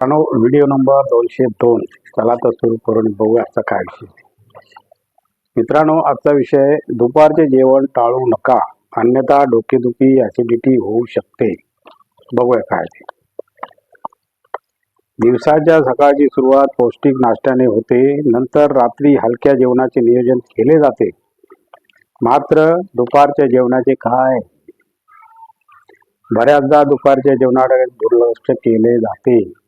मित्रांनो video number दोनशे दोन. चला तर सुरू करून बघू आजचा काय विषय. मित्रांनो आजचा विषय दुपारचे जेवण टाळू नका. अन्यथा डोकेदुखी ऍसिडिटी होऊ शकते. बघूया काय ते. दिवसाच्या सकाळची सुरुवात पौष्टिक नाश्त्याने होते. नंतर रात्री हलक्या जेवणाचे नियोजन केले जाते. मात्र दुपारच्या जेवणाचे काय? बऱ्याचदा दुपारच्या जेवणाकडे दुर्लक्ष केले जाते.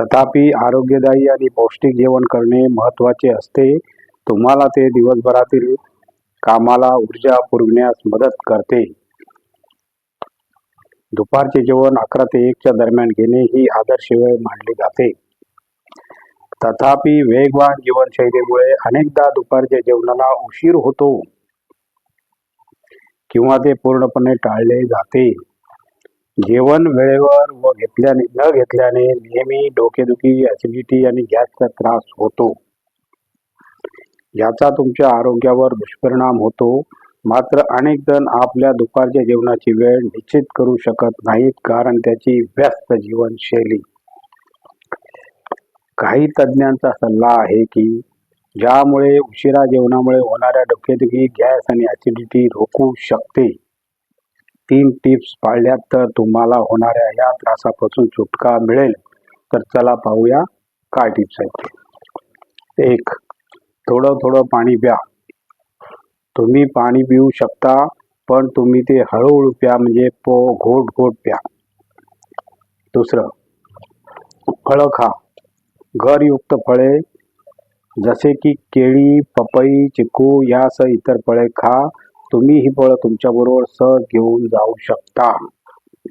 तथापि आरोग्यदायी आणि पौष्टिक जेवण करणे महत्त्वाचे असते. तुम्हाला ते दिवसभरातील कामाला ऊर्जा पुरविण्यास मदत करते. दुपारचे जेवण अकरा ते एकच्या दरम्यान घेणे ही आदर्श वेळ मानली जाते. तथापि वेगवान जीवनशैलीमुळे अनेकदा दुपारच्या जेवणाला उशीर होतो किंवा ते पूर्णपणे टाळले जाते. जेवण वेळेवर व घेतल्याने न घेतल्याने नेहमी डोकेदुखी ऍसिडिटी आणि गॅसचा त्रास होतो. याचा तुमच्या आरोग्यावर दुष्परिणाम होतो. मात्र अनेक जण आपल्या दुपारच्या जेवणाची वेळ निश्चित करू शकत नाहीत कारण त्याची व्यस्त जीवनशैली. काही तज्ज्ञांचा सल्ला आहे की ज्यामुळे उशिरा जेवणामुळे होणाऱ्या डोकेदुखी गॅस आणि ऍसिडिटी रोखू शकते. तीन टिप्स पाळल्यात तर तुम्हाला होणाऱ्या या त्रासापासून सुटका मिळेल. तर चला पाहूया काय टिप्स आहेत एक थोडं थोडं पाणी प्या. तुम्ही पाणी पिऊ शकता पण तुम्ही ते हळूहळू प्या म्हणजे पो घोट घोट प्या. दुसरं फळं खा. घरयुक्त फळे जसे की केळी पपई चिकू यासह इतर फळे खा. तुम्ही ही फळं तुमच्याबरोबर सहज घेऊन जाऊ शकता.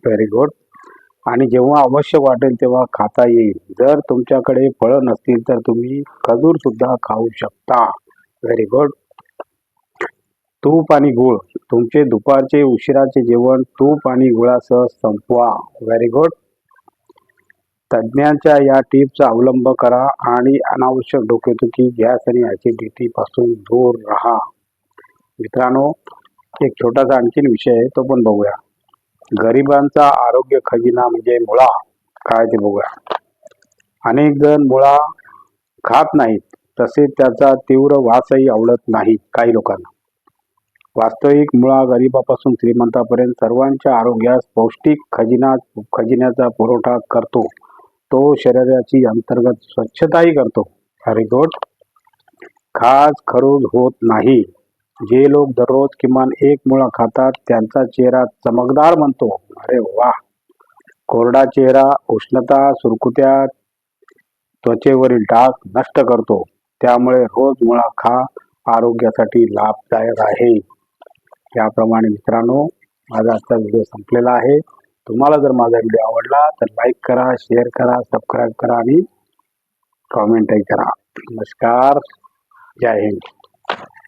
व्हेरी गुड आणि जेव्हा आवश्यक वाटेल तेव्हा खाता येईल. जर तुमच्याकडे फळं नसतील तर तुम्ही खजूर सुद्धा खाऊ शकता. व्हेरी गुड तूप आणि गुळ. तुमचे दुपारचे उशिराचे जेवण तूप आणि गुळासह संपवा. व्हेरी गुड तज्ज्ञांच्या या टिपचा अवलंब करा आणि अनावश्यक डोकेदुखी गॅस आणि ऍसिडिटी पासून दूर राहा. मित्रांनो एक छोटासा आणखीन विषय आहे तो पण बघूया. गरिबांचा आरोग्य खजिना म्हणजे मुळा काय ते बघूया. अनेक जण मुळा खात नाहीत तसेच त्याचा तीव्र वासही आवडत नाही काही लोकांना. वास्तविक मुळा गरिबापासून श्रीमंतापर्यंत सर्वांच्या आरोग्यास पौष्टिक खजिना खजिन्याचा पुरवठा करतो. तो शरीराची अंतर्गत स्वच्छताही करतो. व्हेरी गुड खास खरूज होत नाही. जे लोक दररोज किमान एक मुळा खातात त्यांचा चेहरा चमकदार म्हणतो. अरे वा कोरडा चेहरा उष्णता सुरकुत्या त्वचेवरील डाग नष्ट करतो. त्यामुळे रोज मुळा खा आरोग्यासाठी लाभदायक आहे. याप्रमाणे मित्रांनो माझा आजचा व्हिडिओ संपलेला आहे. तुम्हाला जर माझा व्हिडिओ आवडला तर लाईक करा शेअर करा सबस्क्राईब करा आणि कॉमेंटही करा. नमस्कार. जय हिंद.